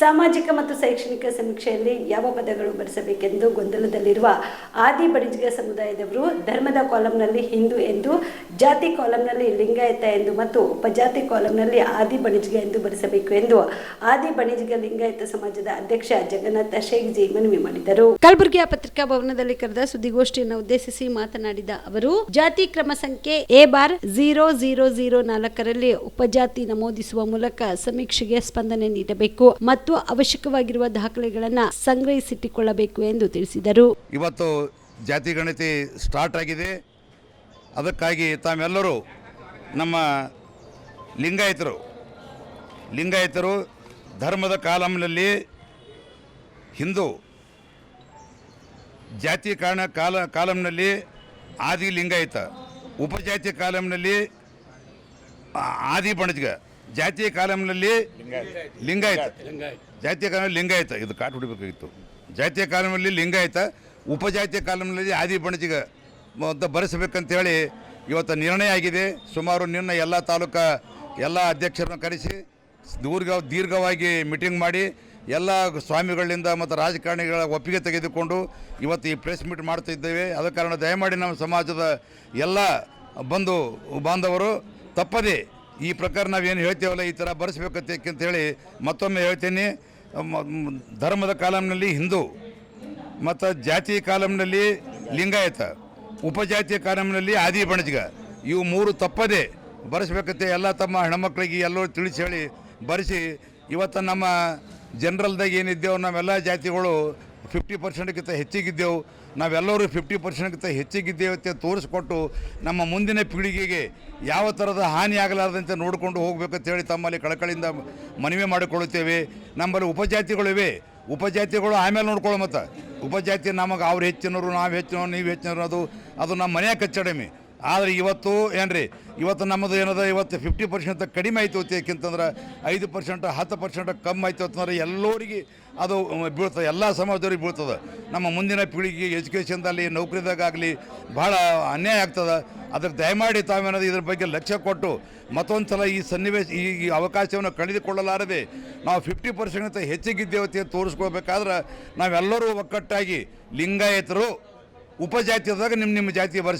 ಸಾಮಾಜಿಕ ಮತ್ತು ಶೈಕ್ಷಣಿಕ ಸಮೀಕ್ಷೆಯಲ್ಲಿ ಯಾವ ಪದಗಳು ಬರೆಸಬೇಕೆಂದು ಗೊಂದಲದಲ್ಲಿರುವ ಆದಿ ಬಣಿಜ್ಗ ಸಮುದಾಯದವರು ಧರ್ಮದ ಕಾಲಂನಲ್ಲಿ ಹಿಂದೂ ಎಂದು, ಜಾತಿ ಕಾಲಂನಲ್ಲಿ ಲಿಂಗಾಯತ ಎಂದು ಮತ್ತು ಉಪಜಾತಿ ಕಾಲಂನಲ್ಲಿ ಆದಿ ಬಣಿಜ್ಗ ಎಂದು ಬರೆಸಬೇಕು ಎಂದು ಆದಿ ಬಣಿಜ್ಗ ಲಿಂಗಾಯತ ಸಮಾಜದ ಅಧ್ಯಕ್ಷ ಜಗನ್ನಾಥ ಶೇಖ್ ಜಿ ಮನವಿ ಮಾಡಿದರು. ಕಲಬುರಗಿಯ ಪತ್ರಿಕಾ ಭವನದಲ್ಲಿ ಕರೆದ ಸುದ್ದಿಗೋಷ್ಠಿಯನ್ನು ಉದ್ದೇಶಿಸಿ ಮಾತನಾಡಿದ ಅವರು, ಜಾತಿ ಕ್ರಮ ಸಂಖ್ಯೆ A bar zero zero zero ನಾಲ್ಕರಲ್ಲಿ ಉಪಜಾತಿ ನಮೂದಿಸುವ ಮೂಲಕ ಸಮೀಕ್ಷೆಗೆ ಸ್ಪಂದನೆ ನೀಡಬೇಕು. ಅವಶ್ಯಕವಾಗಿರುವ ದಾಖಲೆಗಳನ್ನು ಸಂಗ್ರಹಿಸಿಟ್ಟುಕೊಳ್ಳಬೇಕು ಎಂದು ತಿಳಿಸಿದರು. ಇವತ್ತು ಜಾತಿ ಗಣತಿ ಸ್ಟಾರ್ಟ್ ಆಗಿದೆ. ಅದಕ್ಕಾಗಿ ತಾವೆಲ್ಲರೂ ನಮ್ಮ ಲಿಂಗಾಯತರು ಲಿಂಗಾಯತರು ಧರ್ಮದ ಕಾಲಂನಲ್ಲಿ ಹಿಂದೂ ಜಾತಿ ಕಾರಣ ಕಾಲ ಕಾಲಂನಲ್ಲಿ ಆದಿ ಲಿಂಗಾಯತ ಉಪಜಾತಿ ಕಾಲಂನಲ್ಲಿ ಆ- ಆದಿ ಬಣಜ್ಗ ಜಾತಿಯ ಕಾಲಂನಲ್ಲಿ ಲಿಂಗಾಯತ. ಜಾತಿಯ ಕಾಲಮಲ್ಲಿ ಲಿಂಗಾಯತ. ಇದು ಕಾಟ್ ಹೊಡಿಬೇಕಾಗಿತ್ತು. ಜಾತಿಯ ಕಾಲಂನಲ್ಲಿ ಲಿಂಗಾಯತ ಉಪಜಾತಿಯ ಕಾಲಂನಲ್ಲಿ ಆದಿ ಬಣಜಿಗ ಅಂತ ಬರೆಸಬೇಕಂತೇಳಿ ಇವತ್ತು ನಿರ್ಣಯ ಆಗಿದೆ. ಸುಮಾರು ನಿನ್ನ ಎಲ್ಲ ತಾಲೂಕಾ ಎಲ್ಲ ಅಧ್ಯಕ್ಷರನ್ನು ಕರೆಸಿ ದೀರ್ಘ ದೀರ್ಘವಾಗಿ ಮೀಟಿಂಗ್ ಮಾಡಿ ಎಲ್ಲ ಸ್ವಾಮಿಗಳಿಂದ ಮತ್ತು ರಾಜಕಾರಣಿಗಳ ಒಪ್ಪಿಗೆ ತೆಗೆದುಕೊಂಡು ಇವತ್ತು ಈ ಪ್ರೆಸ್ ಮೀಟ್ ಮಾಡ್ತಾ ಇದ್ದೇವೆ. ಆದ ಕಾರಣ ದಯಮಾಡಿ ನಮ್ಮ ಸಮಾಜದ ಎಲ್ಲ ಬಂಧು ಬಾಂಧವರು ತಪ್ಪದೆ ಈ ಪ್ರಕಾರ ನಾವೇನು ಹೇಳ್ತೇವಲ್ಲ, ಈ ಥರ ಬರೆಸ್ಬೇಕಂತ ಹೇಳಿ ಮತ್ತೊಮ್ಮೆ ಹೇಳ್ತೀನಿ. ಧರ್ಮದ ಕಾಲಂನಲ್ಲಿ ಹಿಂದೂ, ಮತ್ತು ಜಾತಿ ಕಾಲಂನಲ್ಲಿ ಲಿಂಗಾಯತ ಉಪಜಾತಿಯ ಕಾಲಂನಲ್ಲಿ ಆದಿ ಬಣಜ್ಗ, ಇವು ಮೂರು ತಪ್ಪದೆ ಬರೆಸ್ಬೇಕಂತೆ ಎಲ್ಲ ತಮ್ಮ ಹೆಣ್ಮಕ್ಳಿಗೆ ಎಲ್ಲರೂ ತಿಳಿಸಿ ಹೇಳಿ ಬರೆಸಿ. ಇವತ್ತು ನಮ್ಮ ಜನರಲ್ದಾಗ ಏನಿದ್ದೇವೆ, ನಾವೆಲ್ಲ ಜಾತಿಗಳು ಫಿಫ್ಟಿ ಪರ್ಸೆಂಟ್ಗಿಂತ ಹೆಚ್ಚಿಗಿದ್ದೆವು. ನಾವೆಲ್ಲರೂ ಫಿಫ್ಟಿ ಪರ್ಸೆಂಟ್ಗಿಂತ ಹೆಚ್ಚಿಗಿದ್ದೇವೆ ಅಂತ ತೋರಿಸ್ಕೊಟ್ಟು ನಮ್ಮ ಮುಂದಿನ ಪೀಳಿಗೆಗೆ ಯಾವ ಥರದ ಹಾನಿ ಆಗಲಾರದಂತೆ ನೋಡಿಕೊಂಡು ಹೋಗ್ಬೇಕಂತ ಹೇಳಿ ತಮ್ಮಲ್ಲಿ ಕಳಕಳಿಯಿಂದ ಮನವಿ ಮಾಡಿಕೊಳ್ಳುತ್ತೇವೆ. ನಮ್ಮಲ್ಲಿ ಉಪಜಾತಿಗಳಿವೆ ಉಪಜಾತಿಗಳು ಆಮೇಲೆ ನೋಡ್ಕೊಳ್ಳೋ ಮತ್ತು. ಉಪಜಾತಿ ನಮಗೆ ಅವ್ರು ಹೆಚ್ಚಿನವರು, ನಾವು ಹೆಚ್ಚಿನವ್ರು, ನೀವು ಹೆಚ್ಚಿನವರು ಅದು ಅದು ನಮ್ಮ ಮನೆಯ ಕಚ್ಚಡಮಿ. ಆದರೆ ಇವತ್ತು ಏನ್ರಿ? ಇವತ್ತು ನಮ್ಮದು ಏನದ? ಇವತ್ತು ಫಿಫ್ಟಿ ಪರ್ಸೆಂಟ್ ಕಡಿಮೆ ಆಯ್ತು ಯಾಕೆಂತಂದ್ರೆ ಐದು ಪರ್ಸೆಂಟ್ ಹತ್ತು ಪರ್ಸೆಂಟ್ ಕಮ್ಮಿ ಆಯ್ತು ಅಂತಂದ್ರೆ ಎಲ್ಲರಿಗೆ ಅದು ಬೀಳ್ತದೆ. ಎಲ್ಲ ಸಮಾಜದವ್ರಿಗೆ ಬೀಳ್ತದೆ. ನಮ್ಮ ಮುಂದಿನ ಪೀಳಿಗೆ ಎಜುಕೇಷನ್ದಲ್ಲಿ ನೌಕರಿದಾಗಲಿ ಭಾಳ ಅನ್ಯಾಯ ಆಗ್ತದೆ. ಅದಕ್ಕೆ ದಯಮಾಡಿ ತಾವೇನದು ಇದ್ರ ಬಗ್ಗೆ ಲಕ್ಷ್ಯ ಕೊಟ್ಟು ಮತ್ತೊಂದು ಸಲ ಈ ಸನ್ನಿವೇಶ, ಈ ಅವಕಾಶವನ್ನು ಕಳೆದುಕೊಳ್ಳಲಾರದೆ ನಾವು ಫಿಫ್ಟಿ ಪರ್ಸೆಂಟ್ ಹೆಚ್ಚಿಗಿದ್ದೇವತೆ ತೋರಿಸ್ಕೊಳ್ಬೇಕಾದ್ರೆ ನಾವೆಲ್ಲರೂ ಒಕ್ಕಟ್ಟಾಗಿ ಲಿಂಗಾಯತರು ಉಪಜಾತಿಯದಾಗ ನಿಮ್ಮ ನಿಮ್ಮ ಜಾತಿ ಬರ್ಸಿ.